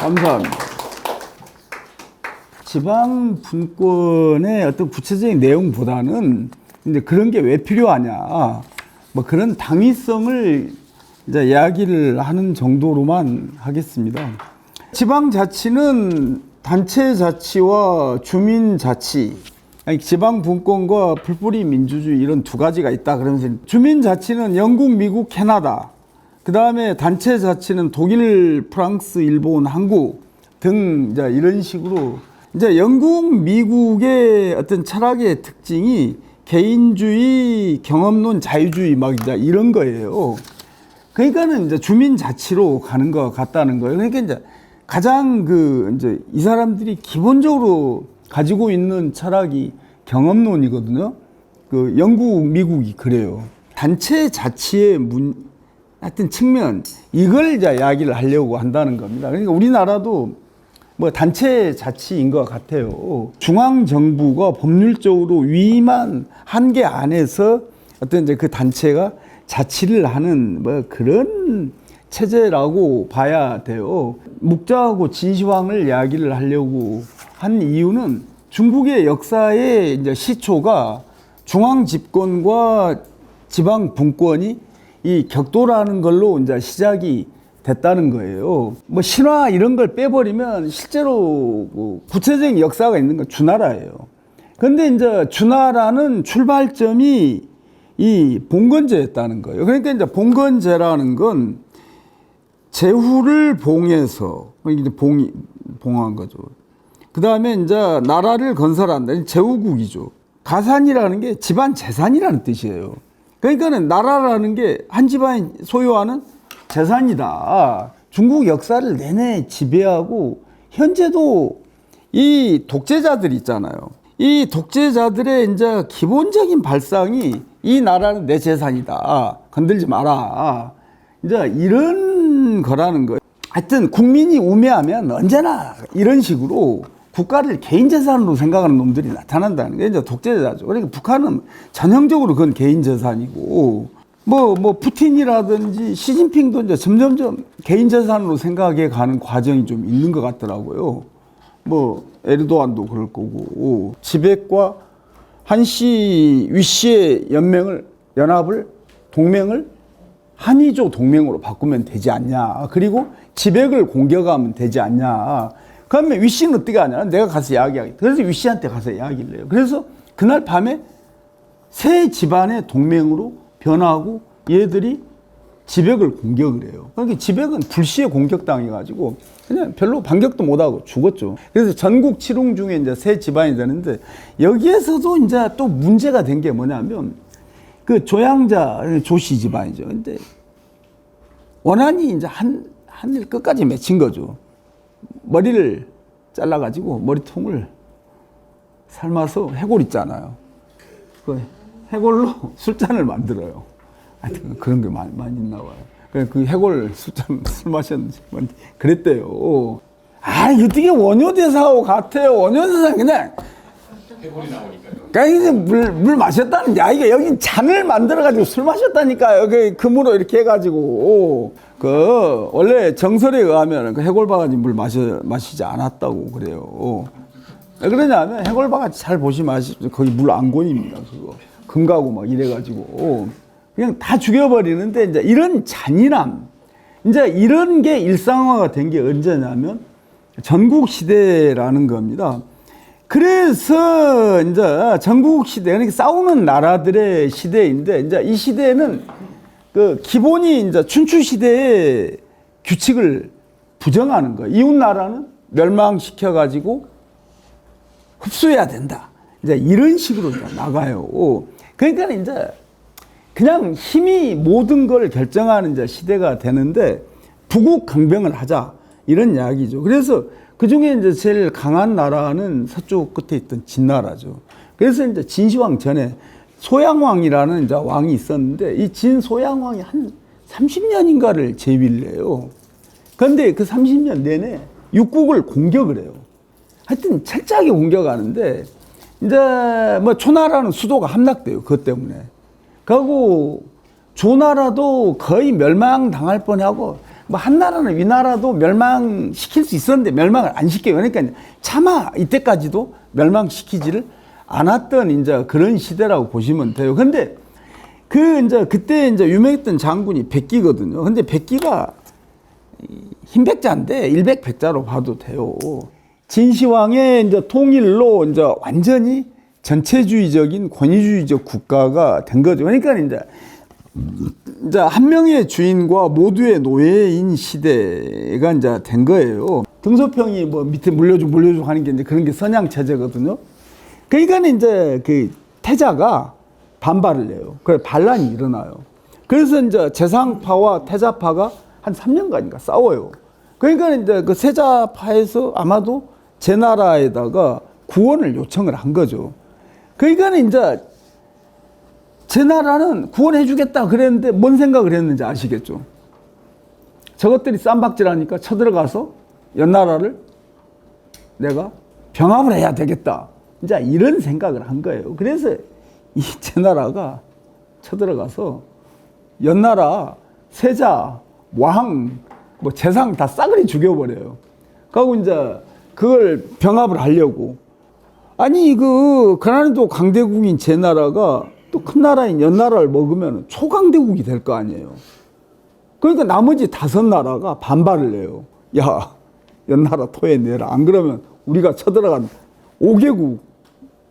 감사합니다. 지방 분권의 어떤 구체적인 내용보다는 이제 그런 게 왜 필요하냐. 뭐 그런 당위성을 이제 이야기를 하는 정도로만 하겠습니다. 지방 자치는 단체 자치와 주민 자치, 아니 지방 분권과 풀뿌리 민주주의 이런 두 가지가 있다 그러면서 주민 자치는 영국, 미국, 캐나다, 그 다음에 단체 자치는 독일, 프랑스, 일본, 한국 등 이제 이런 식으로 이제 영국, 미국의 어떤 철학의 특징이 개인주의, 경험론, 자유주의 막 이제 이런 거예요. 그러니까는 이제 주민 자치로 가는 것 같다는 거예요. 그러니까 이제 가장 그 이제 이 사람들이 기본적으로 가지고 있는 철학이 경험론이거든요. 그 영국, 미국이 그래요. 단체 자치의 문, 하여튼 측면 이걸 이제 이야기를 하려고 한다는 겁니다. 그러니까 우리나라도 뭐 단체 자치인 것 같아요. 중앙 정부가 법률적으로 위임한 한계 안에서 어떤 이제 그 단체가 자치를 하는 뭐 그런 체제라고 봐야 돼요. 묵자하고 진시황을 이야기를 하려고 한 이유는 중국의 역사의 이제 시초가 중앙 집권과 지방 분권이 이 격돌하는 걸로 이제 시작이 됐다는 거예요. 뭐 신화 이런 걸 빼버리면 실제로 그 구체적인 역사가 있는 건 주나라예요. 근데 이제 주나라는 출발점이 이 봉건제였다는 거예요. 그러니까 이제 봉건제라는 건 제후를 봉해서 이제 봉이 봉한 거죠. 그 다음에 이제 나라를 건설한다. 제후국이죠. 가산이라는 게 집안 재산이라는 뜻이에요. 그러니까는 나라라는 게 한 집안이 소유하는 재산이다. 중국 역사를 내내 지배하고 현재도 이 독재자들 있잖아요. 이 독재자들의 이제 기본적인 발상이 이 나라는 내 재산이다. 건들지 마라. 이제 이런 거라는 거예요. 하여튼 국민이 우매하면 언제나 이런 식으로 국가를 개인 재산으로 생각하는 놈들이 나타난다는 게 이제 독재자죠. 그러니까 북한은 전형적으로 그건 개인 재산이고 뭐, 뭐, 푸틴이라든지 시진핑도 이제 점점점 개인 재산으로 생각해 가는 과정이 좀 있는 것 같더라고요. 뭐, 에르도안도 그럴 거고, 지백과 한시, 위시의 연맹을, 연합을, 동맹을 한이조 동맹으로 바꾸면 되지 않냐. 그리고 지백을 공격하면 되지 않냐. 그러면 위씨는 어떻게 하냐. 내가 가서 이야기하겠다. 그래서 위씨한테 가서 이야기를 해요. 그래서 그날 밤에 세 집안의 동맹으로 변하고 얘들이 지백을 공격을 해요. 그러니까 지백은 불시에 공격당해가지고 그냥 별로 반격도 못하고 죽었죠. 그래서 전국 칠웅 중에 이제 세 집안이 되는데 여기에서도 이제 또 문제가 된 게 뭐냐면 그 조양자 조씨 집안이죠. 근데 원한이 이제 한, 한일 끝까지 맺힌 거죠. 머리를 잘라가지고 머리통을 삶아서 해골 있잖아요. 그 해골로 술잔을 만들어요. 하여튼 그런 게 많이, 많이 있나 봐요. 그그 해골 술잔 술 마셨는지 뭐 그랬대요. 아, 어떻게 원효대사하고 같아요. 원효대사 그냥 해골이 나오니까요. 이제 물, 물 마셨다는 야 이게 여기 잔을 만들어가지고 술 마셨다니까 여기 금으로 이렇게 해가지고 그 원래 정설에 의하면 그 해골바가지 물 마셔 마시지 않았다고 그래요. 왜 그러냐면 해골바가지 잘 보시면 아시죠? 거기 물 안곤입니다. 그거 금가고 막 이래가지고 그냥 다 죽여버리는데 이제 이런 잔인함 이제 이런 게 일상화가 된 게 언제냐면 전국 시대라는 겁니다. 그래서 이제 전국 시대, 그러니까 싸우는 나라들의 시대인데 이제 이 시대는 그 기본이 이제 춘추 시대의 규칙을 부정하는 거예요. 이웃 나라는 멸망시켜 가지고 흡수해야 된다. 이제 이런 식으로 이제 나가요. 그러니까 이제 그냥 힘이 모든 걸 결정하는 이제 시대가 되는데 부국 강병을 하자 이런 이야기죠. 그래서 그 중에 이제 제일 강한 나라는 서쪽 끝에 있던 진나라죠. 그래서 이제 진시황 전에 소양왕이라는 이제 왕이 있었는데 이 진소양왕이 한 30년인가를 제위를 해요. 그런데 그 30년 내내 육국을 공격을 해요. 하여튼 철저하게 공격하는데 이제 뭐 초나라는 수도가 함락돼요. 그것 때문에. 그리고 조나라도 거의 멸망당할 뻔하고 뭐 한나라는 위나라도 멸망시킬 수 있었는데 멸망을 안 시켜요. 그러니까 차마 이때까지도 멸망시키지를 않았던 이제 그런 시대라고 보시면 돼요. 근데 그 이제 그때 이제 유명했던 장군이 백기거든요. 근데 백기가 흰 백자인데 일백 백자로 봐도 돼요. 진시황의 이제 통일로 이제 완전히 전체주의적인 권위주의적 국가가 된 거죠. 그러니까 이제 이제 한 명의 주인과 모두의 노예인 시대가 이제 된 거예요. 등소평이 뭐 밑에 물려주고 물려주고 하는 게 이제 그런 게 선양 체제거든요. 그러니까 이제 그 태자가 반발을 해요. 그래 반란이 일어나요. 그래서 이제 재상파와 태자파가 한 3년간인가 싸워요. 그러니까 이제 그 세자파에서 아마도 제 나라에다가 구원을 요청을 한 거죠. 그러니까 이제 제 나라는 구원해 주겠다 그랬는데 뭔 생각을 했는지 아시겠죠? 저것들이 쌈박질하니까 쳐들어가서 연나라를 내가 병합을 해야 되겠다. 이제 이런 생각을 한 거예요. 그래서 이 제 나라가 쳐들어가서 연나라 세자, 왕, 뭐 재상 다 싸그리 죽여버려요. 그리고 이제 그걸 병합을 하려고. 아니 그 그날도 강대국인 제 나라가 또 큰 나라인 연나라를 먹으면 초강대국이 될 거 아니에요. 그러니까 나머지 다섯 나라가 반발을 해요. 야, 연나라 토해내라. 안 그러면 우리가 쳐들어간 5개국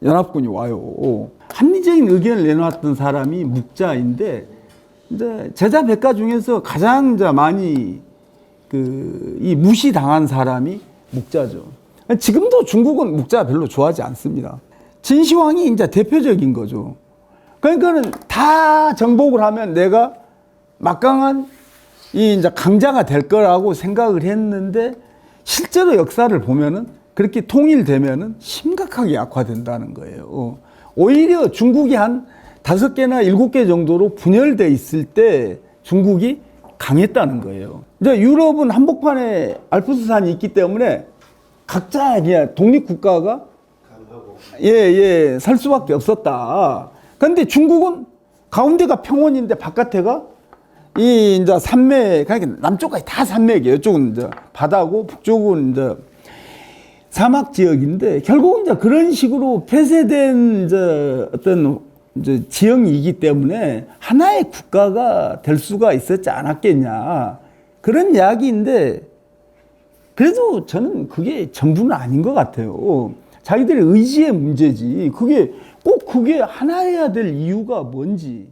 연합군이 와요. 합리적인 의견을 내놓았던 사람이 묵자인데, 이제 제자 백가 중에서 가장 많이 그 이 무시당한 사람이 묵자죠. 지금도 중국은 묵자 별로 좋아하지 않습니다. 진시황이 이제 대표적인 거죠. 그러니까는 다 정복을 하면 내가 막강한 이 이제 강자가 될 거라고 생각을 했는데 실제로 역사를 보면은 그렇게 통일되면은 심각하게 약화된다는 거예요. 오히려 중국이 한 다섯 개나 일곱 개 정도로 분열돼 있을 때 중국이 강했다는 거예요. 이제 유럽은 한복판에 알프스산이 있기 때문에 각자 그냥 독립 국가가 예, 예, 살 수밖에 없었다. 근데 중국은 가운데가 평원인데 바깥에가 이 이제 산맥, 그러니까 남쪽까지 다 산맥이에요. 이쪽은 이제 바다고 북쪽은 이제 사막 지역인데 결국은 이제 그런 식으로 폐쇄된 이제 어떤 이제 지형이기 때문에 하나의 국가가 될 수가 있었지 않았겠냐. 그런 이야기인데 그래도 저는 그게 전부는 아닌 것 같아요. 자기들의 의지의 문제지. 그게 꼭 그게 하나여야 될 이유가 뭔지.